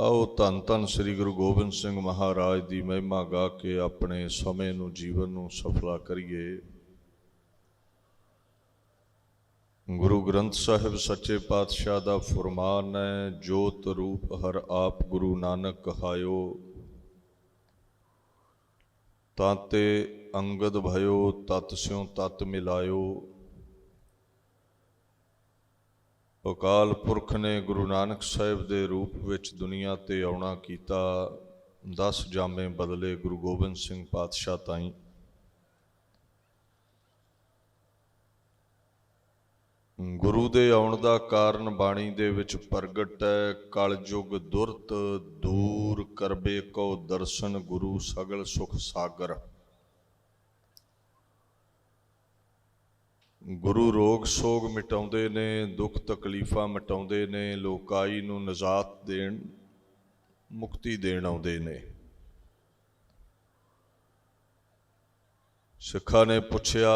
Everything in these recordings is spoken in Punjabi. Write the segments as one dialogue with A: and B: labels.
A: ਆਓ ਧੰਨ ਧੰਨ ਸ੍ਰੀ ਗੁਰੂ ਗੋਬਿੰਦ ਸਿੰਘ ਮਹਾਰਾਜ ਦੀ ਮਹਿਮਾ ਗਾ ਕੇ ਆਪਣੇ ਸਮੇਂ ਨੂੰ, ਜੀਵਨ ਨੂੰ ਸਫਲਾ ਕਰੀਏ। ਗੁਰੂ ਗ੍ਰੰਥ ਸਾਹਿਬ ਸੱਚੇ ਪਾਤਸ਼ਾਹ ਦਾ ਫਰਮਾਨ ਹੈ, ਜੋਤ ਰੂਪ ਹਰ ਆਪ ਗੁਰੂ ਨਾਨਕ ਕਹਾਇਓ। ਤਾਂ ਤੇ ਅੰਗਦ ਭਇਓ, ਤਤ ਸਿਉ ਤਤ ਮਿਲਾਇਓ। ਅਕਾਲ ਪੁਰਖ ਨੇ ਗੁਰੂ ਨਾਨਕ ਸਾਹਿਬ ਦੇ ਰੂਪ ਵਿੱਚ ਦੁਨੀਆ ਤੇ ਆਉਣਾ ਕੀਤਾ। 10 ਜਾਮੇ ਬਦਲੇ ਗੁਰੂ ਗੋਬਿੰਦ ਸਿੰਘ ਪਾਤਸ਼ਾਹ ਤਾਈਂ। ਗੁਰੂ ਦੇ ਆਉਣ ਦਾ ਕਾਰਨ ਬਾਣੀ ਦੇ ਵਿੱਚ ਪ੍ਰਗਟ ਹੈ ਕਲਯੁਗ ਦੁਰਤ ਦੂਰ ਕਰਬੇ ਕੋ ਦਰਸ਼ਨ ਗੁਰੂ ਸਗਲ ਸੁਖ ਸਾਗਰ। ਗੁਰੂ ਰੋਗ ਸੋਗ ਮਿਟਾਉਂਦੇ ਨੇ, ਦੁੱਖ ਤਕਲੀਫਾਂ ਮਿਟਾਉਂਦੇ ਨੇ, ਲੋਕਾਈ ਨੂੰ ਨਜ਼ਾਤ ਦੇਣ, ਮੁਕਤੀ ਦੇਣ ਆਉਂਦੇ ਨੇ। ਸਿੱਖਾਂ ਨੇ ਪੁੱਛਿਆ,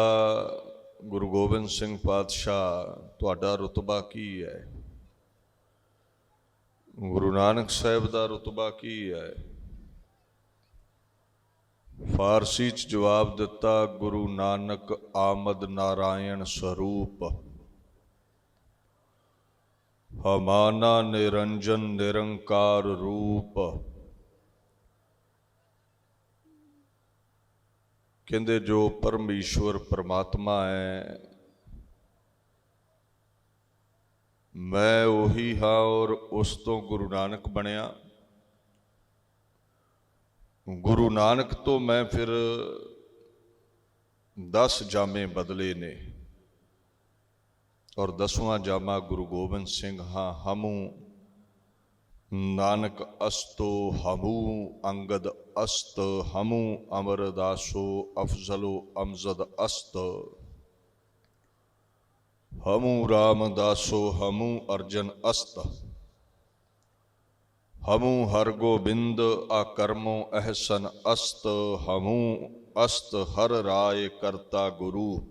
A: ਗੁਰੂ ਗੋਬਿੰਦ ਸਿੰਘ ਪਾਤਸ਼ਾਹ, ਤੁਹਾਡਾ ਰਤਬਾ ਕੀ ਹੈ? ਗੁਰੂ ਨਾਨਕ ਸਾਹਿਬ ਦਾ ਰਤਬਾ ਕੀ ਹੈ? ਫਾਰਸੀ ਚ ਜਵਾਬ ਦਿੱਤਾ, ਗੁਰੂ ਨਾਨਕ ਆਮਦ ਨਾਰਾਇਣ ਸਰੂਪ। ਹਮਾਨਾ ਨਿਰੰਜਨ ਨਿਰੰਕਾਰ ਰੂਪ। ਕਹਿੰਦੇ, ਜੋ ਪਰਮੇਸ਼ਵਰ ਪਰਮਾਤਮਾ ਹੈ, ਮੈਂ ਉਹੀ ਹਾਂ ਔਰ ਉਸ ਤੋਂ ਗੁਰੂ ਨਾਨਕ ਬਣਿਆ। ਗੁਰੂ ਨਾਨਕ ਤੋਂ ਮੈਂ ਫਿਰ 10 ਜਾਮੇ ਬਦਲੇ ਨੇ ਔਰ ਦਸਵਾਂ ਜਾਮਾ ਗੁਰੂ ਗੋਬਿੰਦ ਸਿੰਘ, ਹਾਂ, ਹਮੂ। ਨਾਨਕ ਅਸਤੋ ਹਮੂ, ਅੰਗਦ ਅਸਤ ਹਮੂ, ਅਮਰਦਾਸੋ ਅਫਜ਼ਲੋ ਅਮਜ਼ਦ ਅਸਤ। ਹਮੂ ਰਾਮਦਾਸੋ ਹਮੂ ਅਰਜਨ ਅਸਤ। ਹਮੂ ਹਰ ਗੋਬਿੰਦ ਆ ਕਰਮੋ ਅਹਸਨ ਅਸਤ, ਹਮੂ ਅਸਤ ਹਰ ਰਾਏ ਕਰਤਾ ਗੁਰੂ।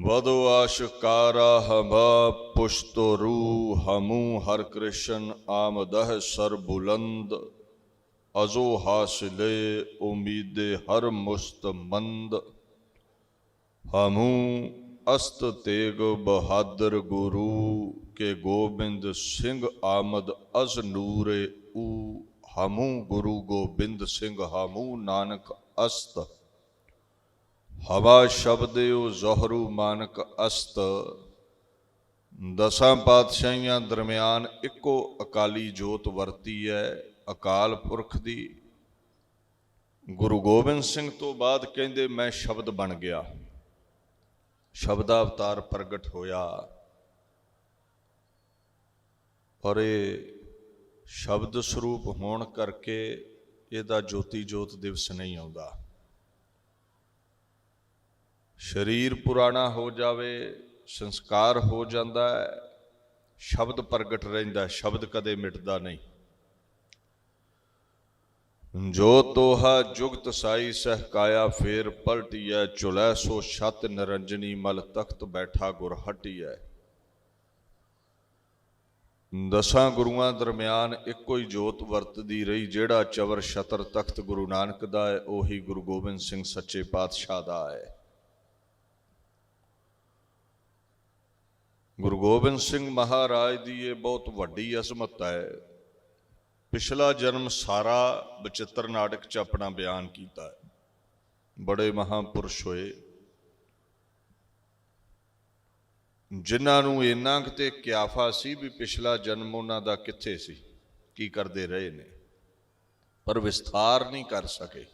A: ਵਦੋ ਆਸ਼ਕਾਰਾ ਹਮਾ ਪੁਸ਼ਤੋ ਰੂ, ਹਮੂ ਹਰ ਕ੍ਰਿਸ਼ਨ ਆਮਦਹ ਸਰ ਬੁਲੰਦ। ਅਜ਼ੋ ਹਾਸਿਲੇ ਉਮੀਦੇ ਹਰ ਮੁਸਤਮੰਦ ਹਮੂ ਅਸਤ ਤੇਗ ਬਹਾਦਰ ਗੁਰੂ ਕੇ ਗੋਬਿੰਦ ਸਿੰਘ ਆਮਦ ਅਜ਼ ਨੂਰੇ ਊ ਹਮੂ ਗੁਰੂ ਗੋਬਿੰਦ ਸਿੰਘ ਹਮੂ ਨਾਨਕ ਅਸਤ। ਹਵਾ ਸ਼ਬਦਿਓ ਜ਼ਹਰੂ ਮਾਨਕ ਅਸਤ। ਦਸਾਂ ਪਾਤਸ਼ਾਹੀਆਂ ਦਰਮਿਆਨ ਇੱਕੋ ਅਕਾਲੀ ਜੋਤ ਵਰਤੀ ਹੈ ਅਕਾਲ ਪੁਰਖ ਦੀ। ਗੁਰੂ ਗੋਬਿੰਦ ਸਿੰਘ ਤੋਂ ਬਾਅਦ ਕਹਿੰਦੇ ਮੈਂ ਸ਼ਬਦ ਬਣ ਗਿਆ। ਸ਼ਬਦਾ ਅਵਤਾਰ ਪ੍ਰਗਟ ਹੋਇਆ। ਔਰ ਇਹ ਸ਼ਬਦ ਸਰੂਪ ਹੋਣ ਕਰਕੇ ਇਹਦਾ ਜੋਤੀ ਜੋਤ ਦਿਵਸ ਨਹੀਂ ਆਉਂਦਾ। ਸਰੀਰ ਪੁਰਾਣਾ ਹੋ ਜਾਵੇ, ਸੰਸਕਾਰ ਹੋ ਜਾਂਦਾ ਹੈ, ਸ਼ਬਦ ਪ੍ਰਗਟ ਰਹਿੰਦਾ ਸ਼ਬਦ ਕਦੇ ਮਿਟਦਾ ਨਹੀਂ। ਜੋ ਤੋਹਾ ਜੁਗਤ ਸਾਈ ਸਹਕਾਇਆ, ਫੇਰ ਪਲਟੀਐ ਚੁਲੈ ਸੋ ਛਤ ਨਿਰੰਜਨੀ, ਮਲ ਤਖਤ ਬੈਠਾ ਗੁਰ ਹਟੀਐ। ਦਸਾਂ ਗੁਰੂਆਂ ਦਰਮਿਆਨ ਇੱਕੋ ਹੀ ਜੋਤ ਵਰਤਦੀ ਰਹੀ, ਜਿਹੜਾ ਚਵਰ ਛਤਰ ਤਖਤ ਗੁਰੂ ਨਾਨਕ ਦਾ ਹੈ, ਉਹੀ ਗੁਰੂ ਗੋਬਿੰਦ ਸਿੰਘ ਸੱਚੇ ਪਾਤਸ਼ਾਹ ਦਾ ਹੈ। ਗੁਰੂ ਗੋਬਿੰਦ ਸਿੰਘ ਮਹਾਰਾਜ ਦੀ ਇਹ ਬਹੁਤ ਵੱਡੀ ਅਸਮਤ ਹੈ। ਪਿਛਲਾ ਜਨਮ ਸਾਰਾ ਬਚਿੱਤਰ ਨਾਟਕ ਚ ਆਪਣਾ ਬਿਆਨ ਕੀਤਾ ਹੈ। ਬੜੇ ਮਹਾਪੁਰਸ਼ ਹੋਏ। ਜਿਨ੍ਹਾਂ ਨੂੰ ਇੰਨਾ ਕਿਤੇ ਕਿਆਫਾ ਸੀ ਵੀ ਪਿਛਲਾ ਜਨਮ ਉਹਨਾਂ ਦਾ ਕਿੱਥੇ ਸੀ, ਕੀ ਕਰਦੇ ਰਹੇ ਨੇ। ਪਰ ਵਿਸਥਾਰ ਨਹੀਂ ਕਰ ਸਕੇ।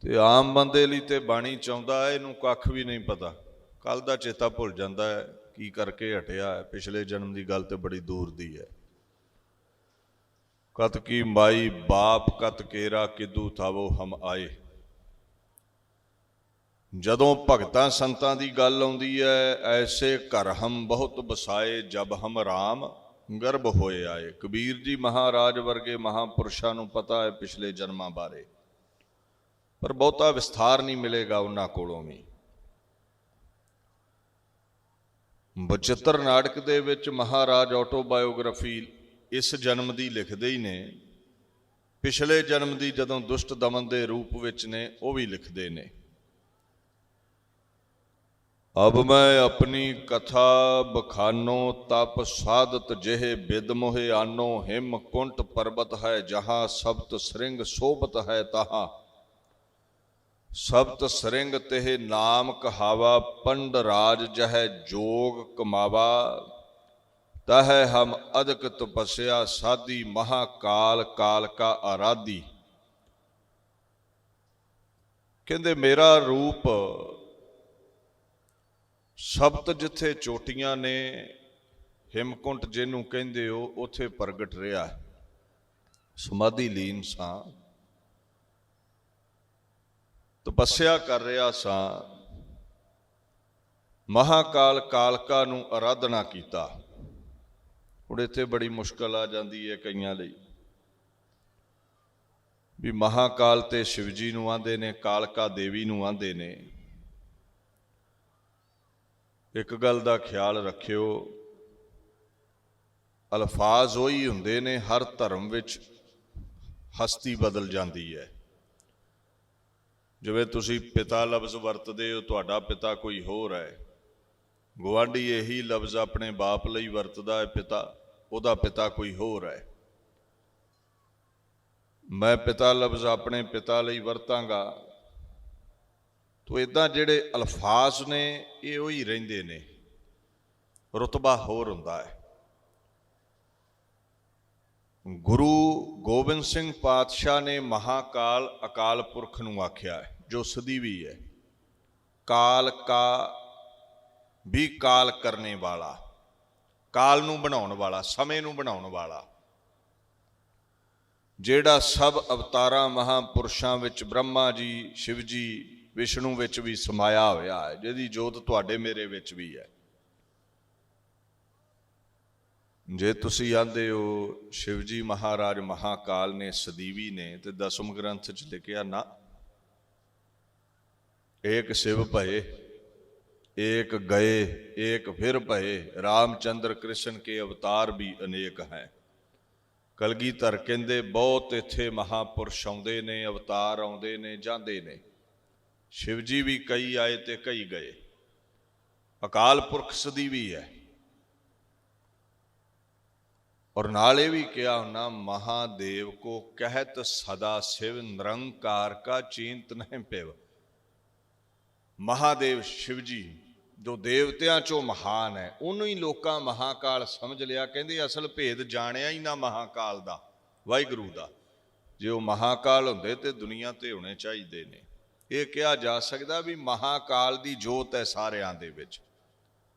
A: ਤੇ ਆਮ ਬੰਦੇ ਲਈ ਤੇ ਬਾਣੀ ਚਾਹੁੰਦਾ ਹੈ, ਇਹਨੂੰ ਕੱਖ ਵੀ ਨਹੀਂ ਪਤਾ। ਕੱਲ ਦਾ ਚੇਤਾ ਭੁੱਲ ਜਾਂਦਾ ਹੈ, ਕੀ ਕਰਕੇ ਹਟਿਆ ਹੈ। ਪਿਛਲੇ ਜਨਮ ਦੀ ਗੱਲ ਤੇ ਬੜੀ ਦੂਰ ਦੀ ਹੈ। ਕਤ ਕੀ ਮਾਈ ਬਾਪ ਕਤ ਕੇਰਾ ਕਿਦੂ ਥਾਵੋ ਹਮ ਆਏ। ਜਦੋਂ ਭਗਤਾਂ ਸੰਤਾਂ ਦੀ ਗੱਲ ਆਉਂਦੀ ਹੈ ਐਸੇ ਘਰ ਹਮ ਬਹੁਤ ਬਸਾਏ ਜਬ ਹਮ ਰਾਮ ਗਰਭ ਹੋਏ ਆਏ। ਕਬੀਰ ਜੀ ਮਹਾਰਾਜ ਵਰਗੇ ਮਹਾਪੁਰਸ਼ਾਂ ਨੂੰ ਪਤਾ ਹੈ ਪਿਛਲੇ ਜਨਮਾਂ ਬਾਰੇ। ਪਰ ਬਹੁਤਾ ਵਿਸਥਾਰ ਨਹੀਂ ਮਿਲੇਗਾ ਉਹਨਾਂ ਕੋਲੋਂ ਵੀ। ਬਚਿੱਤਰ ਨਾਟਕ ਦੇ ਵਿੱਚ ਮਹਾਰਾਜ ਆਟੋਬਾਇਓਗ੍ਰਾਫੀ ਇਸ ਜਨਮ ਦੀ ਲਿਖਦੇ ਹੀ ਨੇ। ਪਿਛਲੇ ਜਨਮ ਦੀ ਜਦੋਂ ਦੁਸ਼ਟ ਦਮਨ ਦੇ ਰੂਪ ਵਿੱਚ ਨੇ, ਉਹ ਵੀ ਲਿਖਦੇ ਨੇ। ਅਬ ਮੈਂ ਆਪਣੀ ਕਥਾ ਬਖਾਨੋ, ਤਪ ਸਾਧਤ ਜਿਹੇ ਬਿਦ ਮੋਹਿ ਆਨੋ, ਹਿਮ ਕੁੰਟ ਪਰਬਤ ਹੈ, ਜਹਾਂ ਸਬਤ ਸ੍ਰਿੰਗ ਸੋਭਤ ਹੈ ਤਹਾਂ। ਸਬਤ ਸ੍ਰਿੰਗ ਤੇ ਨਾਮ ਕਹਾਵਾ, ਪੰਡ ਰਾਜ ਜਹ ਜੋਗ ਕਮਾਵਾ ਤਹ ਹਮ ਅਦਕ ਤਪਸਿਆ ਸਾਧੀ ਮਹਾਕਾਲ ਕਾਲ ਕਾ ਆਰਾਧੀ। ਕਹਿੰਦੇ, ਮੇਰਾ ਰੂਪ ਸਬਤ ਜਿੱਥੇ ਚੋਟੀਆਂ ਨੇ, ਹਿਮਕੁੰਟ ਜਿਹਨੂੰ ਕਹਿੰਦੇ ਹੋ, ਉਥੇ ਪ੍ਰਗਟ ਰਿਹਾ ਸਮਾਧੀ ਲੀਨ ਸਾਂ। ਤਪੱਸਿਆ ਕਰ ਰਿਹਾ ਸਾਂ। ਮਹਾਕਾਲ ਕਾਲਕਾ ਨੂੰ ਆਰਾਧਨਾ ਕੀਤਾ। ਹੁਣ ਇੱਥੇ ਬੜੀ ਮੁਸ਼ਕਲ ਆ ਜਾਂਦੀ ਹੈ ਕਈਆਂ ਲਈ। ਵੀ ਮਹਾਕਾਲ ਤੇ ਸ਼ਿਵਜੀ ਨੂੰ ਆਂਦੇ ਨੇ, ਕਾਲਕਾ ਦੇਵੀ ਨੂੰ ਆਂਦੇ ਨੇ। ਇੱਕ ਗੱਲ ਦਾ ਖਿਆਲ ਰੱਖਿਓ, ਅਲਫਾਜ਼ ਉਹੀ ਹੁੰਦੇ ਨੇ, ਹਰ ਧਰਮ ਵਿੱਚ ਹਸਤੀ ਬਦਲ ਜਾਂਦੀ ਹੈ ਜਿਵੇਂ ਤੁਸੀਂ ਪਿਤਾ ਲਫ਼ਜ਼ ਵਰਤਦੇ ਹੋ, ਤੁਹਾਡਾ ਪਿਤਾ ਕੋਈ ਹੋਰ ਹੈ ਗੁਆਂਢੀ ਇਹੀ ਲਫ਼ਜ਼ ਆਪਣੇ ਬਾਪ ਲਈ ਵਰਤਦਾ ਹੈ, ਪਿਤਾ, ਉਹਦਾ ਪਿਤਾ ਕੋਈ ਹੋਰ ਹੈ। ਮੈਂ ਪਿਤਾ ਲਫ਼ਜ਼ ਆਪਣੇ ਪਿਤਾ ਲਈ ਵਰਤਾਂਗਾ। ਤੋ ਇਦਾਂ ਜਿਹੜੇ ਅਲਫਾਜ਼ ਨੇ, ਇਹ ਉਹੀ ਰਹਿੰਦੇ ਨੇ। ਰਤਬਾ ਹੋਰ ਹੁੰਦਾ ਹੈ। ਗੁਰੂ ਗੋਬਿੰਦ ਸਿੰਘ ਪਾਤਸ਼ਾਹ ਨੇ ਮਹਾਕਾਲ ਅਕਾਲ ਪੁਰਖ ਨੂੰ ਆਖਿਆ ਹੈ, ਜੋ ਸਦੀਵੀ ਹੈ। ਕਾਲ ਕਾ ਵੀ ਕਾਲ ਕਰਨੇ ਵਾਲਾ, ਕਾਲ ਨੂੰ ਬਣਾਉਣ ਵਾਲਾ, ਸਮੇਂ ਨੂੰ ਬਣਾਉਣ ਵਾਲਾ। ਜਿਹੜਾ ਸਭ ਅਵਤਾਰਾਂ ਮਹਾਪੁਰਸ਼ਾਂ ਵਿੱਚ ਬ੍ਰਹਮਾ ਜੀ, ਸ਼ਿਵ ਜੀ, ਵਿਸ਼ਨੂੰ ਵਿੱਚ ਵੀ ਸਮਾਇਆ ਹੋਇਆ ਹੈ, ਜਿਹਦੀ ਜੋਤ ਤੁਹਾਡੇ ਮੇਰੇ ਵਿੱਚ ਵੀ ਹੈ। ਜੇ ਤੁਸੀਂ ਆਂਦੇ ਹੋ, ਸ਼ਿਵ ਜੀ ਮਹਾਰਾਜ ਮਹਾਕਾਲ ਨੇ ਸਦੀਵੀ ਨੇ ਤੇ ਦਸਮ ਗ੍ਰੰਥ ਚ ਲਿਖਿਆ ਨਾ, ਏਕ ਸ਼ਿਵ ਭਏ। ਏਕ ਗਏ, ਏਕ ਫਿਰ ਭਏ, ਰਾਮਚੰਦਰ ਕ੍ਰਿਸ਼ਨ ਕੇ ਅਵਤਾਰ ਵੀ ਅਨੇਕ ਹੈ। ਕਲਗੀਧਰ ਕਹਿੰਦੇ, ਬਹੁਤ ਇੱਥੇ ਮਹਾਪੁਰਸ਼ ਆਉਂਦੇ ਨੇ, ਅਵਤਾਰ ਆਉਂਦੇ ਨੇ, ਜਾਂਦੇ ਨੇ। ਸ਼ਿਵਜੀ ਵੀ ਕਈ ਆਏ ਤੇ ਕਈ ਗਏ। ਅਕਾਲ ਪੁਰਖ ਸਦੀ ਵੀ ਹੈ। ਔਰ ਨਾਲ ਇਹ ਵੀ ਕਿਹਾ ਹੁਨਾ ਮਹਾਦੇਵ ਕੋ ਕਹਿਤ ਸਦਾ ਸਿਵ ਨਿਰੰਕਾਰ ਕਾ ਚਿੰਤ ਨਹੀਂ ਪਿਵ। ਮਹਾਦੇਵ ਸ਼ਿਵ ਜੀ ਜੋ ਦੇਵਤਿਆਂ ਚੋਂ ਮਹਾਨ ਹੈ, ਉਹਨੂੰ ਹੀ ਲੋਕਾਂ ਮਹਾਕਾਲ ਸਮਝ ਲਿਆ। ਕਹਿੰਦੇ ਅਸਲ ਭੇਦ ਜਾਣਿਆ ਹੀ ਨਾ ਮਹਾਕਾਲ ਦਾ, ਵਾਹਿਗੁਰੂ ਦਾ। ਜੇ ਉਹ ਮਹਾਕਾਲ ਹੁੰਦੇ ਤੇ ਦੁਨੀਆ ਤੇ ਹੋਣੇ ਚਾਹੀਦੇ ਨੇ। ਇਹ ਕਿਹਾ ਜਾ ਸਕਦਾ ਵੀ ਮਹਾਕਾਲ ਦੀ ਜੋਤ ਹੈ ਸਾਰਿਆਂ ਦੇ ਵਿੱਚ।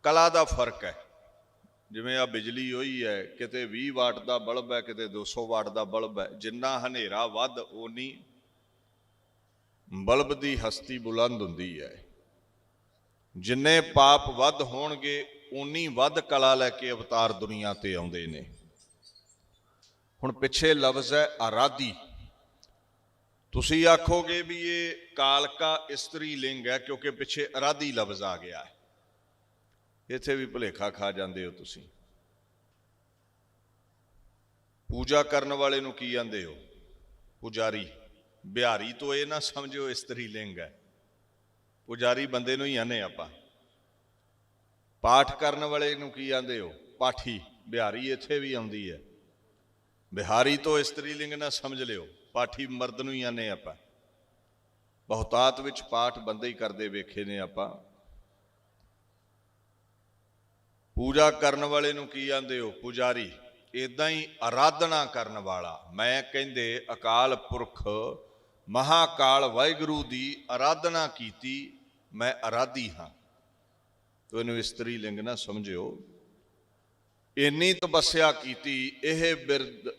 A: ਕਲਾ ਦਾ ਫ਼ਰਕ ਹੈ। ਜਿਵੇਂ ਆ ਬਿਜਲੀ ਹੋਈ ਹੈ, ਕਿਤੇ 20 ਵਾਟ ਦਾ ਬਲਬ ਹੈ, ਕਿਤੇ 200 ਵਾਟ ਦਾ ਬਲਬ ਹੈ, ਜਿੰਨਾ ਹਨੇਰਾ ਵੱਧ, ਓਨੀ ਬਲਬ ਦੀ ਹਸਤੀ ਬੁਲੰਦ ਹੁੰਦੀ ਹੈ। ਜਿੰਨੇ ਪਾਪ ਵੱਧ ਹੋਣਗੇ ਉਨੀ ਵੱਧ ਕਲਾ ਲੈ ਕੇ ਅਵਤਾਰ ਦੁਨੀਆ ਤੇ ਆਉਂਦੇ ਨੇ। ਹੁਣ ਪਿੱਛੇ ਲਫ਼ਜ਼ ਹੈ ਆਰਾਧੀ। ਤੁਸੀਂ ਆਖੋਗੇ ਵੀ ਇਹ ਕਾਲਕਾ ਇਸਤਰੀ ਲਿੰਗ ਹੈ, ਕਿਉਂਕਿ ਪਿੱਛੇ ਅਰਾਧੀ ਲਫ਼ਜ਼ ਆ ਗਿਆ ਹੈ। ਇੱਥੇ ਵੀ ਭੁਲੇਖਾ ਖਾ ਜਾਂਦੇ ਹੋ ਤੁਸੀਂ। ਪੂਜਾ ਕਰਨ ਵਾਲੇ ਨੂੰ ਕੀ ਆਂਦੇ ਹੋ? ਪੁਜਾਰੀ, ਬਿਹਾਰੀ ਤੋਂ ਇਹ ਨਾ ਸਮਝਿਓ ਇਸਤਰੀ ਲਿੰਗ ਹੈ। ਪੁਜਾਰੀ ਬੰਦੇ ਨੂੰ ਹੀ ਆਨੇ ਆਪਾਂ। ਪਾਠ ਕਰਨ ਵਾਲੇ ਨੂੰ ਕੀ ਆਂਦੇ ਹੋ? ਪਾਠੀ, ਬਿਹਾਰੀ ਇੱਥੇ ਵੀ ਆਉਂਦੀ ਹੈ। ਬਿਹਾਰੀ ਤੋਂ ਇਸਤਰੀ ਲਿੰਗ ਨਾ ਸਮਝ ਲਿਓ, ਪਾਠੀ ਮਰਦ ਨੂੰ ਹੀ ਆਨੇ ਆਪਾਂ। ਬਹੁਤਾਤ ਵਿੱਚ ਪਾਠ ਬੰਦੇ ਹੀ ਕਰਦੇ ਵੇਖੇ ਨੇ ਆਪਾਂ। ਪੂਜਾ ਕਰਨ ਵਾਲੇ ਨੂੰ ਕੀ ਆਂਦੇ ਹੋ? ਪੁਜਾਰੀ ਇਦਾਂ ਹੀ ਆਰਾਧਨਾ ਕਰਨ ਵਾਲਾ। ਮੈਂ ਕਹਿੰਦੇ, ਅਕਾਲ ਪੁਰਖ, ਮਹਾਕਾਲ ਵਾਹਿਗੁਰੂ ਦੀ ਆਰਾਧਨਾ ਕੀਤੀ ਮੈਂ ਅਰਾਧੀ ਹਾਂ। ਤੋ ਇਹਨੂੰ ਇਸਤਰੀ ਲਿੰਗ ਨਾ ਸਮਝਿਓ। ਇੰਨੀ ਤਪੱਸਿਆ ਕੀਤੀ, ਇਹ ਬਿਰਦ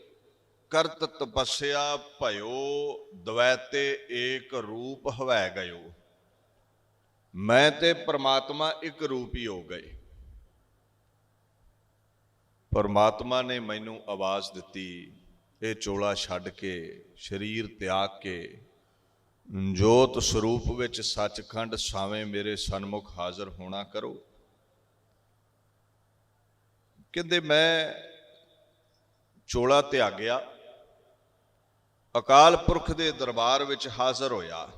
A: ਕਰਤ ਤਪੱਸਿਆ ਭਇਓ ਦਵੈਤੇ ਏਕ ਰੂਪ ਹਵੈ ਗਇਓ। ਮੈਂ ਤੇ ਪ੍ਰਮਾਤਮਾ ਇੱਕ ਰੂਪ ਹੀ ਹੋ ਗਏ। ਪਰਮਾਤਮਾ ਨੇ ਮੈਨੂੰ ਆਵਾਜ਼ ਦਿੱਤੀ, ਇਹ ਚੋਲਾ ਛੱਡ ਕੇ, ਸਰੀਰ ਤਿਆਗ ਕੇ ਜੋਤ ਸਰੂਪ ਵਿੱਚ ਸੱਚਖੰਡ ਸਾਵੇਂ ਮੇਰੇ ਸਨਮੁਖ ਹਾਜ਼ਰ ਹੋਣਾ ਕਰੋ। ਕਹਿੰਦੇ ਮੈਂ ਚੋਲਾ ਤਿਆਗਿਆ ਅਕਾਲ ਪੁਰਖ ਦੇ ਦਰਬਾਰ ਵਿੱਚ ਹਾਜ਼ਰ ਹੋਇਆ।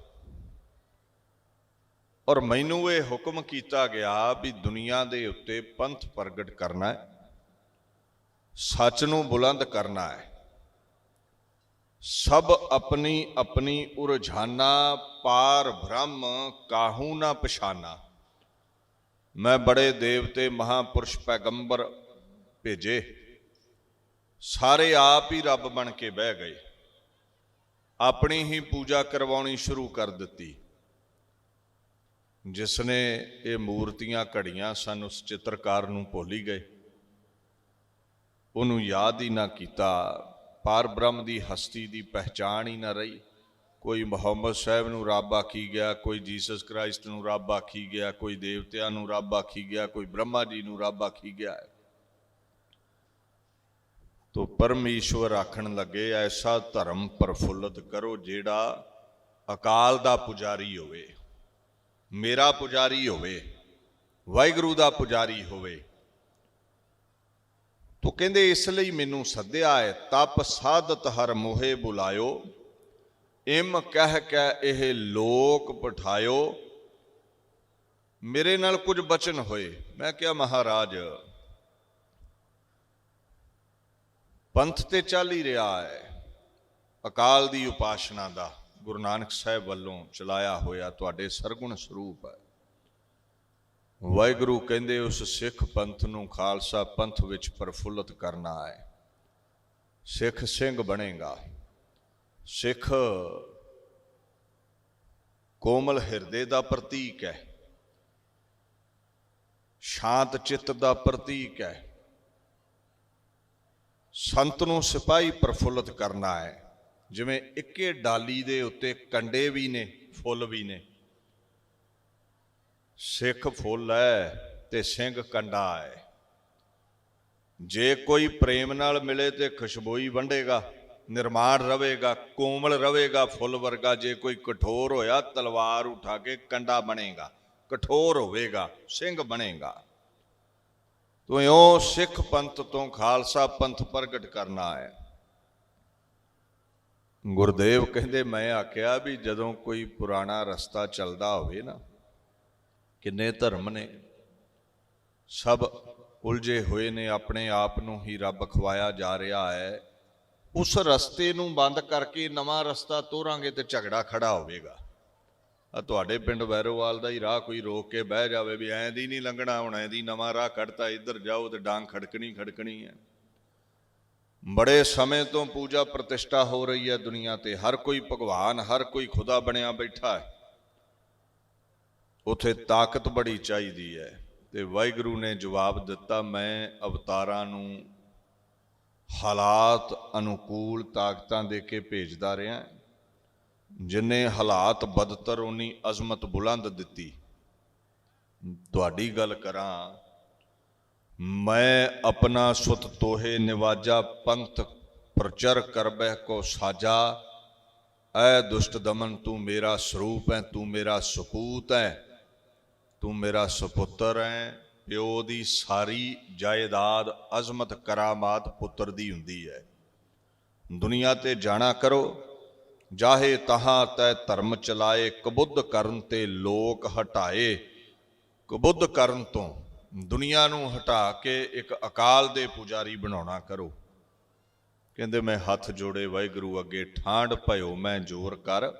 A: ਔਰ ਮੈਨੂੰ ਇਹ ਹੁਕਮ ਕੀਤਾ ਗਿਆ ਵੀ ਦੁਨੀਆ ਦੇ ਉੱਤੇ ਪੰਥ ਪ੍ਰਗਟ ਕਰਨਾ ਹੈ। ਸੱਚ ਨੂੰ ਬੁਲੰਦ ਕਰਨਾ ਹੈ। ਸਭ ਆਪਣੀ ਆਪਣੀ ਉਰਝਾਨਾ ਪਾਰ ਬ੍ਰਹਮ ਕਾਹੂ ਨਾ ਪਛਾਨਾ। ਮੈਂ ਬੜੇ ਦੇਵਤੇ ਮਹਾਪੁਰਸ਼ ਪੈਗੰਬਰ ਭੇਜੇ। ਸਾਰੇ ਆਪ ਹੀ ਰੱਬ ਬਣ ਕੇ ਬਹਿ ਗਏ। ਆਪਣੀ ਹੀ ਪੂਜਾ ਕਰਵਾਉਣੀ ਸ਼ੁਰੂ ਕਰ ਦਿੱਤੀ। ਜਿਸ ਨੇ ਇਹ ਮੂਰਤੀਆਂ ਘੜੀਆਂ ਸਨ, ਉਸ ਚਿੱਤਰਕਾਰ ਨੂੰ ਭੁੱਲ ਹੀ ਗਏ। ਉਹਨੂੰ ਯਾਦ ਹੀ ਨਾ ਕੀਤਾ ਪਾਰ ਬ੍ਰਹਮ ਦੀ ਹਸਤੀ ਦੀ ਪਹਿਚਾਣ ਹੀ ਨਾ ਰਹੀ। ਕੋਈ ਮੁਹੰਮਦ ਸਾਹਿਬ ਨੂੰ ਰੱਬ ਆਖੀ ਗਿਆ, ਕੋਈ ਜੀਸਸ ਕ੍ਰਾਈਸਟ ਨੂੰ ਰੱਬ ਆਖੀ ਗਿਆ, ਕੋਈ ਦੇਵਤਿਆਂ ਨੂੰ ਰੱਬ ਆਖੀ ਗਿਆ, ਕੋਈ ਬ੍ਰਹਮਾ ਜੀ ਨੂੰ ਰੱਬ ਆਖੀ ਗਿਆ। ਤੋ ਪਰਮੇਸ਼ਵਰ ਆਖਣ ਲੱਗੇ, ਐਸਾ ਧਰਮ ਪ੍ਰਫੁੱਲਤ ਕਰੋ ਜਿਹੜਾ ਅਕਾਲ ਦਾ ਪੁਜਾਰੀ ਹੋਵੇ, ਮੇਰਾ ਪੁਜਾਰੀ ਹੋਵੇ, ਵਾਹਿਗੁਰੂ ਦਾ ਪੁਜਾਰੀ ਹੋਵੇ। ਤੋ ਕਹਿੰਦੇ ਇਸ ਲਈ ਮੈਨੂੰ ਸੱਦਿਆ ਹੈ, ਤਪ ਸਾਧਤ ਹਰ ਮੋਹੇ ਬੁਲਾਇਓ। ਇਮ ਕਹਿ ਕੇ ਇਹ ਲੋਕ ਪਠਾਇਓ ਮੇਰੇ ਨਾਲ ਕੁਝ ਬਚਨ ਹੋਏ। ਮੈਂ ਕਿਹਾ, ਮਹਾਰਾਜ, ਪੰਥ ਤੇ ਚੱਲ ਹੀ ਰਿਹਾ ਹੈ। ਅਕਾਲ ਦੀ ਉਪਾਸ਼ਨਾ ਦਾ ਗੁਰੂ ਨਾਨਕ ਸਾਹਿਬ ਵੱਲੋਂ ਚਲਾਇਆ ਹੋਇਆ ਤੁਹਾਡੇ ਸਰਗੁਣ ਸਰੂਪ ਹੈ। ਵਾਹਿਗੁਰੂ ਕਹਿੰਦੇ, ਉਸ ਸਿੱਖ ਪੰਥ ਨੂੰ ਖਾਲਸਾ ਪੰਥ ਵਿੱਚ ਪ੍ਰਫੁੱਲਤ ਕਰਨਾ ਹੈ। ਸਿੱਖ ਸਿੰਘ ਬਣੇਗਾ। ਸਿੱਖ ਕੋਮਲ ਹਿਰਦੇ ਦਾ ਪ੍ਰਤੀਕ ਹੈ। ਸ਼ਾਂਤ ਚਿੱਤ ਦਾ ਪ੍ਰਤੀਕ ਹੈ। ਸੰਤ ਨੂੰ ਸਿਪਾਹੀ ਪ੍ਰਫੁੱਲਤ ਕਰਨਾ ਹੈ। ਜਿਵੇਂ ਇੱਕੇ ਡਾਲੀ ਦੇ ਉੱਤੇ ਕੰਡੇ ਵੀ ਨੇ, ਫੁੱਲ ਵੀ ਨੇ। ਸਿੱਖ ਫੁੱਲ ਹੈ ਤੇ ਸਿੰਘ ਕੰਡਾ ਹੈ। ਜੇ ਕੋਈ ਪ੍ਰੇਮ ਨਾਲ ਮਿਲੇ ਤੇ ਖੁਸ਼ਬੋਈ ਵੰਡੇਗਾ ਨਿਰਮਾਣ ਰਵੇਗਾ ਕੋਮਲ ਰਵੇਗਾ ਫੁੱਲ ਵਰਗਾ, ਜੇ ਕੋਈ ਕਠੋਰ ਹੋਇਆ, ਤਲਵਾਰ ਉਠਾ ਕੇ ਕੰਡਾ ਬਣੇਗਾ, ਕਠੋਰ ਹੋਵੇਗਾ, ਸਿੰਘ ਬਣੇਗਾ। ਤੋ ਇਉਂ ਸਿੱਖ ਪੰਥ ਤੋਂ ਖਾਲਸਾ ਪੰਥ ਪ੍ਰਗਟ ਕਰਨਾ ਹੈ। ਗੁਰਦੇਵ ਕਹਿੰਦੇ, ਮੈਂ ਆਖਿਆ ਵੀ ਜਦੋਂ ਕੋਈ ਪੁਰਾਣਾ ਰਸਤਾ ਚੱਲਦਾ ਹੋਵੇ ਨਾ ਕਿੰਨੇ ਧਰਮ ਨੇ? ਸਭ ਉਲਝੇ ਹੋਏ ਨੇ, ਆਪਣੇ ਆਪ ਨੂੰ ਹੀ ਰੱਬ ਖਵਾਇਆ ਜਾ ਰਿਹਾ ਹੈ। ਉਸ ਰਸਤੇ ਨੂੰ ਬੰਦ ਕਰਕੇ ਨਵਾਂ ਰਸਤਾ ਤੋਰਾਂਗੇ ਤੇ ਝਗੜਾ ਖੜਾ ਹੋਵੇਗਾ। ਆ ਤੁਹਾਡੇ ਪਿੰਡ ਵੈਰੋਵਾਲ ਦਾ ਹੀ ਰਾਹ ਕੋਈ ਰੋਕ ਕੇ ਬਹਿ ਜਾਵੇ ਵੀ ਐਂ ਦੀ ਨਹੀਂ ਲੰਘਣਾ, ਹੁਣ ਐਂ ਦੀ ਨਵਾਂ ਰਾਹ ਕੱਢਤਾ, ਇੱਧਰ ਜਾਓ ਤੇ ਡਾਂਗ ਖੜਕਣੀ ਖੜਕਣੀ ਹੈ। ਬੜੇ ਸਮੇਂ ਤੋਂ ਪੂਜਾ ਪ੍ਰਤਿਸ਼ਠਾ ਹੋ ਰਹੀ ਹੈ ਦੁਨੀਆ ਤੇ। ਹਰ ਕੋਈ ਭਗਵਾਨ, ਹਰ ਕੋਈ ਖੁਦਾ ਬਣਿਆ ਬੈਠਾ ਹੈ। ਉਥੇ ਤਾਕਤ ਬੜੀ ਚਾਹੀਦੀ ਹੈ। ਤੇ ਵਾਹਿਗੁਰੂ ਨੇ ਜਵਾਬ ਦਿੱਤਾ, ਮੈਂ ਅਵਤਾਰਾਂ ਨੂੰ ਹਾਲਾਤ ਅਨੁਕੂਲ ਤਾਕਤਾਂ ਦੇ ਕੇ ਭੇਜਦਾ ਰਿਹਾ। ਜਿਨੇ ਹਾਲਾਤ ਬਦਤਰ ਉਨੀ ਅਜ਼ਮਤ ਬੁਲੰਦ ਦਿੱਤੀ। ਤੁਹਾਡੀ ਗੱਲ ਕਰਾਂ, ਮੈਂ ਆਪਣਾ ਸੁਤ ਤੋਹੇ ਨਿਵਾਜਾ, ਪੰਥ ਪ੍ਰਚਰ ਕਰਬਹਿ ਕੋ ਸਾਜਾ। ਐ ਦੁਸ਼ਟ ਦਮਨ, ਤੂੰ ਮੇਰਾ ਸਰੂਪ ਹੈ ਤੂੰ ਮੇਰਾ ਸਪੂਤ ਹੈ ਤੂੰ ਮੇਰਾ ਸੁਪੁੱਤਰ ਹੈ ਪਿਓ ਦੀ ਸਾਰੀ ਜਾਇਦਾਦ ਅਜ਼ਮਤ ਕਰਾਮਾਤ ਪੁੱਤਰ ਦੀ ਹੁੰਦੀ ਹੈ ਦੁਨੀਆ ਤੇ ਜਾਣਾ ਕਰੋ, ਜਾਹੇ ਤਹਾਂ ਤੈ ਧਰਮ ਚਲਾਏ, ਕਬੁੱਧ ਕਰਨ ਤੇ ਲੋਕ ਹਟਾਏ। ਕਬੁੱਧ ਕਰਨ ਤੋਂ ਦੁਨੀਆ ਨੂੰ ਹਟਾ ਕੇ ਇੱਕ ਅਕਾਲ ਦੇ ਪੁਜਾਰੀ ਬਣਾਉਣਾ ਕਰੋ। ਕਹਿੰਦੇ ਮੈਂ ਹੱਥ ਜੋੜੇ, ਵਾਹਿਗੁਰੂ ਅੱਗੇ ਠਾਂਡ ਭਇਓ, ਮੈਂ ਜੋਰ ਕਰ।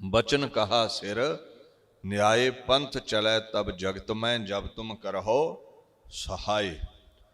A: ਬਚਨ ਕਹਾ ਸਿਰ ਨਿਆਏ ਪੰਥ ਚਲੈ ਤਬ ਜਗਤ ਮੈਂ ਜਬ ਤੁਮ ਕਰਹੋ ਸਹਾਈ।